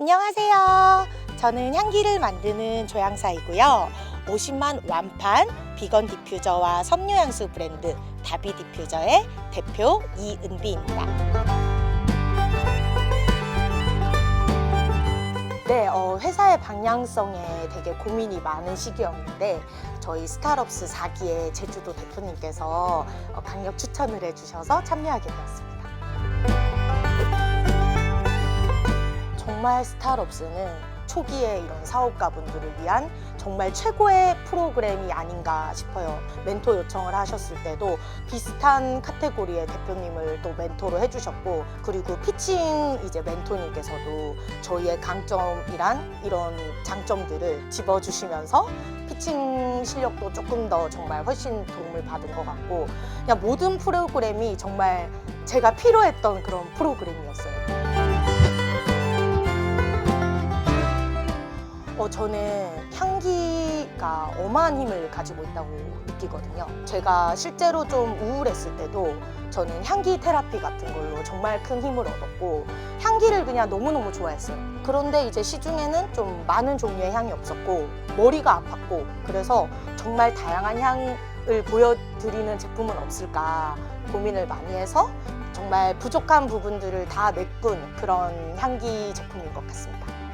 안녕하세요. 저는 향기를 만드는 조향사이고요. 50만 완판 비건 디퓨저와 섬유 향수 브랜드 다비 디퓨저의 대표 이은비입니다. 방향성에 되게 고민이 많은 시기였는데 저희 스타럽스 4기의 제주도 대표님께서 어, 강력 추천을 해주셔서 참여하게 되었습니다. 정말 스타럽스는 초기에 이런 사업가 분들을 위한 정말 최고의 프로그램이 아닌가 싶어요. 멘토 요청을 하셨을 때도 비슷한 카테고리의 대표님을 또 멘토로 해주셨고 그리고 피칭 이제 멘토님께서도 저희의 강점이란 이런 장점들을 집어주시면서 피칭 실력도 조금 더 정말 훨씬 도움을 받은 것 같고 그냥 모든 프로그램이 정말 제가 필요했던 그런 프로그램이었어요. 어, 저는 향기가 어마한 힘을 가지고 있다고 느끼거든요. 제가 실제로 좀 우울했을 때도 저는 향기 테라피 같은 걸로 정말 큰 힘을 얻었고 향기를 그냥 너무너무 좋아했어요. 그런데 이제 시중에는 좀 많은 종류의 향이 없었고 머리가 아팠고 그래서 정말 다양한 향을 보여드리는 제품은 없을까 고민을 많이 해서 정말 부족한 부분들을 다 메꾼 그런 향기 제품인 것 같습니다.